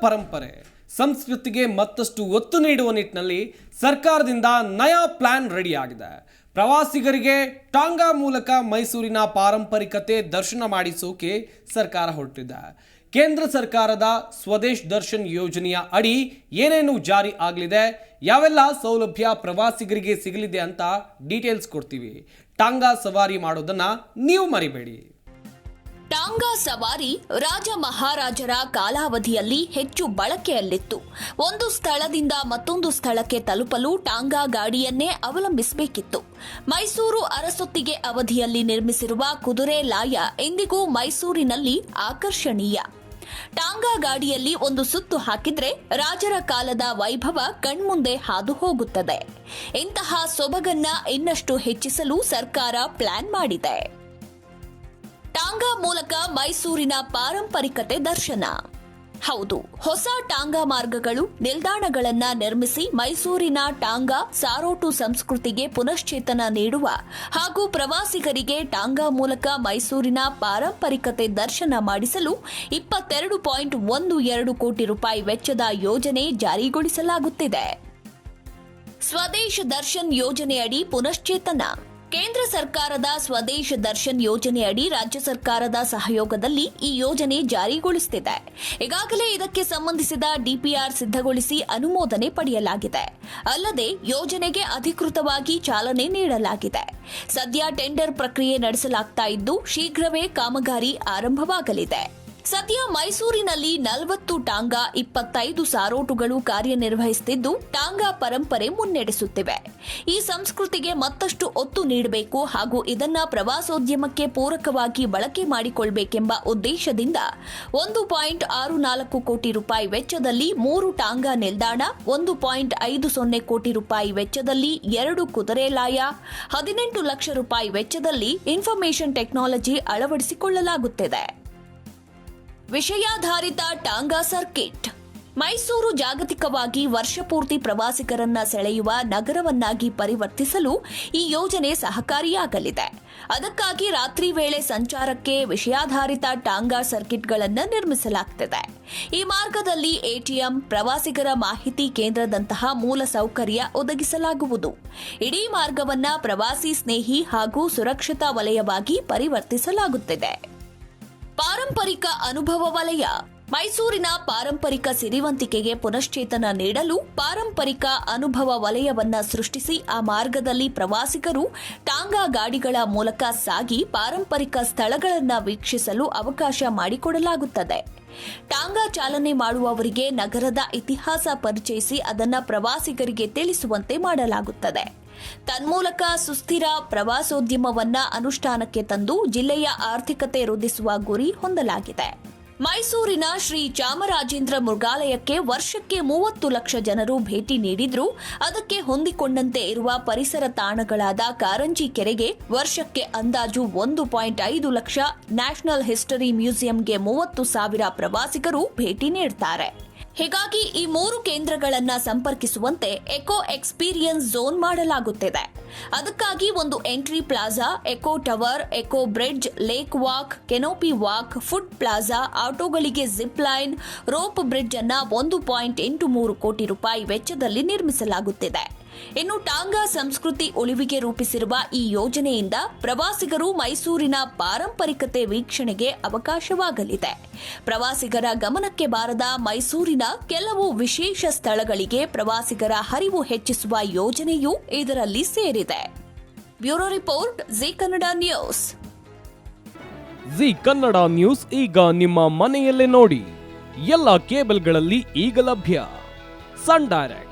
ಪರಂಪರೆ. ಸಂಸ್ಕೃತಿಗೆ ಮತ್ತಷ್ಟು ಒತ್ತು ನೀಡುವ ನಿಟ್ಟಿನಲ್ಲಿ ಸರ್ಕಾರದಿಂದ ನಯಾ ಪ್ಲಾನ್ ರೆಡಿಯಾಗಿದೆ. ಪ್ರವಾಸಿಗರಿಗೆ ಟಾಂಗಾ ಮೂಲಕ ಮೈಸೂರಿನ ಪಾರಂಪರಿಕತೆ ದರ್ಶನ ಮಾಡಿಸೋಕೆ ಸರ್ಕಾರ ಹೊರಟಿದೆ. ಕೇಂದ್ರ ಸರ್ಕಾರದ ಸ್ವದೇಶ್ ದರ್ಶನ್ ಯೋಜನೆಯ ಅಡಿ ಏನೇನು ಜಾರಿ ಆಗಲಿದೆ, ಯಾವೆಲ್ಲ ಸೌಲಭ್ಯ ಪ್ರವಾಸಿಗರಿಗೆ ಸಿಗಲಿದೆ ಅಂತ ಡೀಟೇಲ್ಸ್ ಕೊಡ್ತೀವಿ. ಟಾಂಗಾ ಸವಾರಿ ಮಾಡೋದನ್ನ ನೀವು ಮರಿಬೇಡಿ. ಟಾಂಗಾ ಸವಾರಿ ರಾಜ ಮಹಾರಾಜರ ಕಾಲಾವಧಿಯಲ್ಲಿ ಹೆಚ್ಚು ಬಳಕೆಯಲ್ಲಿತ್ತು. ಒಂದು ಸ್ಥಳದಿಂದ ಮತ್ತೊಂದು ಸ್ಥಳಕ್ಕೆ ತಲುಪಲು ಟಾಂಗಾ ಗಾಡಿಯನ್ನೇ ಅವಲಂಬಿಸಬೇಕಿತ್ತು. ಮೈಸೂರು ಅರಸೊತ್ತಿಗೆ ಅವಧಿಯಲ್ಲಿ ನಿರ್ಮಿಸಿರುವ ಕುದುರೆ ಲಾಯ ಇಂದಿಗೂ ಮೈಸೂರಿನಲ್ಲಿ ಆಕರ್ಷಣೀಯ. ಟಾಂಗಾ ಗಾಡಿಯಲ್ಲಿ ಒಂದು ಸುತ್ತು ಹಾಕಿದ್ರೆ ರಾಜರ ಕಾಲದ ವೈಭವ ಕಣ್ಮುಂದೆ ಹಾದು ಹೋಗುತ್ತದೆ. ಇಂತಹ ಸೊಬಗನ್ನ ಇನ್ನಷ್ಟು ಹೆಚ್ಚಿಸಲು ಸರ್ಕಾರ ಪ್ಲಾನ್ ಮಾಡಿದೆ. ಮೂಲಕ ಮೈಸೂರಿನ ಪಾರಂಪರಿಕತೆ ದರ್ಶನ. ಹೌದು, ಹೊಸ ಟಾಂಗಾ ಮಾರ್ಗಗಳು, ನಿಲ್ದಾಣಗಳನ್ನ ನಿರ್ಮಿಸಿ ಮೈಸೂರಿನ ಟಾಂಗಾ ಸಾರೋಟು ಸಂಸ್ಕೃತಿಗೆ ಪುನಶ್ಚೇತನ ನೀಡುವ ಹಾಗೂ ಪ್ರವಾಸಿಗರಿಗೆ ಟಾಂಗಾ ಮೂಲಕ ಮೈಸೂರಿನ ಪಾರಂಪರಿಕತೆ ದರ್ಶನ ಮಾಡಿಸಲು ಇಪ್ಪತ್ತೆರಡು ಪಾಯಿಂಟ್ ಒಂದು ಎರಡು ಕೋಟಿ ರೂಪಾಯಿ ವೆಚ್ಚದ ಯೋಜನೆ ಜಾರಿಗೊಳಿಸಲಾಗುತ್ತಿದೆ. ಸ್ವದೇಶ ದರ್ಶನ್ ಯೋಜನೆಯಡಿ ಪುನಶ್ಚೇತನ. ಕೇಂದ್ರ ಸರ್ಕಾರದ ಸ್ವದೇಶ ದರ್ಶನ್ ಯೋಜನೆಯಡಿ ರಾಜ್ಯ ಸರ್ಕಾರದ ಸಹಯೋಗದಲ್ಲಿ ಈ ಯೋಜನೆ ಜಾರಿಗೊಳಿಸುತ್ತಿದೆ ಈಗಾಗಲೇ ಇದಕ್ಕೆ ಸಂಬಂಧಿಸಿದ ಡಿಪಿಆರ್ ಸಿದ್ಧಗೊಳಿಸಿ ಅನುಮೋದನೆ ಪಡೆಯಲಾಗಿದೆ. ಅಲ್ಲದೆ ಯೋಜನೆಗೆ ಅಧಿಕೃತವಾಗಿ ಚಾಲನೆ ನೀಡಲಾಗಿದೆ. ಸದ್ಯ ಟೆಂಡರ್ ಪ್ರಕ್ರಿಯೆ ನಡೆಸಲಾಗ್ತಾ ಇದ್ದು ಶೀಘ್ರವೇ ಕಾಮಗಾರಿ ಆರಂಭವಾಗಲಿದೆ. ಸದ್ಯ ಮೈಸೂರಿನಲ್ಲಿ ನಲವತ್ತು ಟಾಂಗಾ ಇಪ್ಪತ್ತೈದು ಸಾರೋಟುಗಳು ಕಾರ್ಯನಿರ್ವಹಿಸುತ್ತಿದ್ದು, ಟಾಂಗಾ ಪರಂಪರೆ ಮುನ್ನಡೆಸುತ್ತಿವೆ. ಈ ಸಂಸ್ಕೃತಿಗೆ ಮತ್ತಷ್ಟು ಒತ್ತು ನೀಡಬೇಕು ಹಾಗೂ ಇದನ್ನ ಪ್ರವಾಸೋದ್ಯಮಕ್ಕೆ ಪೂರಕವಾಗಿ ಬಳಕೆ ಮಾಡಿಕೊಳ್ಳಬೇಕೆಂಬ ಉದ್ದೇಶದಿಂದ ಒಂದು ಪಾಯಿಂಟ್ ಆರು ನಾಲ್ಕು ಕೋಟಿ ರೂಪಾಯಿ ವೆಚ್ಚದಲ್ಲಿ ಮೂರು ಟಾಂಗಾ ನಿಲ್ದಾಣ, ಒಂದು ಪಾಯಿಂಟ್ ಐದು ಸೊನ್ನೆ ಕೋಟಿ ರೂಪಾಯಿ ವೆಚ್ಚದಲ್ಲಿ ಎರಡು ಕುದುರೆ ಲಾಯ, ಹದಿನೆಂಟು ಲಕ್ಷ ರೂಪಾಯಿ ವೆಚ್ಚದಲ್ಲಿ ಇನ್ಫಾರ್ಮೇಷನ್ ಟೆಕ್ನಾಲಜಿ ಅಳವಡಿಸಿಕೊಳ್ಳಲಾಗುತ್ತಿದೆ. ವಿಷಯಾಧಾರಿತ ಟಾಂಗಾ ಸರ್ಕಿಟ್. ಮೈಸೂರು ಜಾಗತಿಕವಾಗಿ ವರ್ಷಪೂರ್ತಿ ಪ್ರವಾಸಿಗರನ್ನ ಸೆಳೆಯುವ ನಗರವನ್ನಾಗಿ ಪರಿವರ್ತಿಸಲು ಈ ಯೋಜನೆ ಸಹಕಾರಿಯಾಗಲಿದೆ. ಅದಕ್ಕಾಗಿ ರಾತ್ರಿ ವೇಳೆ ಸಂಚಾರಕ್ಕೆ ವಿಷಯಾಧಾರಿತ ಟಾಂಗಾ ಸರ್ಕಿಟ್ಗಳನ್ನು ನಿರ್ಮಿಸಲಾಗುತ್ತಿದೆ ಈ ಮಾರ್ಗದಲ್ಲಿ ಎಟಿಎಂ, ಪ್ರವಾಸಿಗರ ಮಾಹಿತಿ ಕೇಂದ್ರದಂತಹ ಮೂಲ ಸೌಕರ್ಯ ಒದಗಿಸಲಾಗುವುದು. ಇಡೀ ಮಾರ್ಗವನ್ನ ಪ್ರವಾಸಿ ಸ್ನೇಹಿ ಹಾಗೂ ಸುರಕ್ಷತಾ ವಲಯವಾಗಿ ಪರಿವರ್ತಿಸಲಾಗುತ್ತಿದೆ. ಪಾರಂಪರಿಕ ಅನುಭವ ವಲಯ. ಮೈಸೂರಿನ ಪಾರಂಪರಿಕ ಸಿರಿವಂತಿಕೆಗೆ ಪುನಶ್ಚೇತನ ನೀಡಲು ಪಾರಂಪರಿಕ ಅನುಭವ ವಲಯವನ್ನ ಸೃಷ್ಟಿಸಿ ಆ ಮಾರ್ಗದಲ್ಲಿ ಪ್ರವಾಸಿಗರು ಟಾಂಗಾ ಗಾಡಿಗಳ ಮೂಲಕ ಸಾಗಿ ಪಾರಂಪರಿಕ ಸ್ಥಳಗಳನ್ನು ವೀಕ್ಷಿಸಲು ಅವಕಾಶ ಮಾಡಿಕೊಡಲಾಗುತ್ತದೆ. ಟಾಂಗಾ ಚಾಲನೆ ಮಾಡುವವರಿಗೆ ನಗರದ ಇತಿಹಾಸ ಪರಿಚಯಿಸಿ ಅದನ್ನು ಪ್ರವಾಸಿಗರಿಗೆ ತಿಳಿಸುವಂತೆ ಮಾಡಲಾಗುತ್ತದೆ. ತನ್ಮೂಲಕ ಸುಸ್ಥಿರ ಪ್ರವಾಸೋದ್ಯಮವನ್ನ ಅನುಷ್ಠಾನಕ್ಕೆ ತಂದು ಜಿಲ್ಲೆಯ ಆರ್ಥಿಕತೆ ವೃದ್ಧಿಸುವ ಗುರಿ ಹೊಂದಲಾಗಿದೆ. ಮೈಸೂರಿನ ಶ್ರೀ ಚಾಮರಾಜೇಂದ್ರ ಮೃಗಾಲಯಕ್ಕೆ ವರ್ಷಕ್ಕೆ ಮೂವತ್ತು ಲಕ್ಷ ಜನರು ಭೇಟಿ ನೀಡಿದ್ರೂ. ಅದಕ್ಕೆ ಹೊಂದಿಕೊಂಡಂತೆ ಇರುವ ಪರಿಸರ ತಾಣಗಳಾದ ಕಾರಂಜಿ ಕೆರೆಗೆ ವರ್ಷಕ್ಕೆ ಅಂದಾಜು ಒಂದು ಪಾಯಿಂಟ್ ಐದು ಲಕ್ಷ ನ್ಯಾಷನಲ್ ಹಿಸ್ಟರಿ ಮ್ಯೂಸಿಯಂಗೆ ಮೂವತ್ತು ಸಾವಿರ ಪ್ರವಾಸಿಗರು ಭೇಟಿ ನೀಡುತ್ತಾರೆ ಹೀಗಾಗಿ ಈ ಮೂರು ಕೇಂದ್ರಗಳನ್ನ ಸಂಪರ್ಕಿಸುವಂತೆ ಎಕೋ ಎಕ್ಸ್ಪೀರಿಯನ್ಸ್ ಝೋನ್ ಮಾಡಲಾಗುತ್ತಿದೆ. ಅದಕ್ಕಾಗಿ ಒಂದು entry plaza eco tower eco bridge lake walk canopy walk food plaza ಆಟೋಗಳಿಗೆ zip line rope bridge ಅನ್ನ ಒಂದು ಪಾಯಿಂಟ್ ಎಂಟು ಮೂರು ಕೋಟಿ ರೂಪಾಯಿ ವೆಚ್ಚದಲ್ಲಿ ನಿರ್ಮಿಸಲಾಗುತ್ತಿದೆ. ಇನ್ನು ಟಾಂಗಾ ಸಂಸ್ಕೃತಿ ಉಳಿವಿಗೆ ರೂಪಿಸಿರುವ ಈ ಯೋಜನೆಯಿಂದ ಪ್ರವಾಸಿಗರು ಮೈಸೂರಿನ ಪಾರಂಪರಿಕತೆ ವೀಕ್ಷಣೆಗೆ ಅವಕಾಶವಾಗಲಿದೆ. ಪ್ರವಾಸಿಗರ ಗಮನಕ್ಕೆ ಬಾರದ ಮೈಸೂರಿನ ಕೆಲವು ವಿಶೇಷ ಸ್ಥಳಗಳಿಗೆ ಪ್ರವಾಸಿಗರ ಹರಿವು ಹೆಚ್ಚಿಸುವ ಯೋಜನೆಯೂ ಇದರಲ್ಲಿ ಸೇರಿದೆ. Bureau report, Zee Kannada news. Zee Kannada news ಈಗ ನಿಮ್ಮ ಮನೆಯಲ್ಲೇ ನೋಡಿ. ಎಲ್ಲ ಕೇಬಲ್ಗಳಲ್ಲಿ ಈಗ ಲಭ್ಯ. Sun Direct.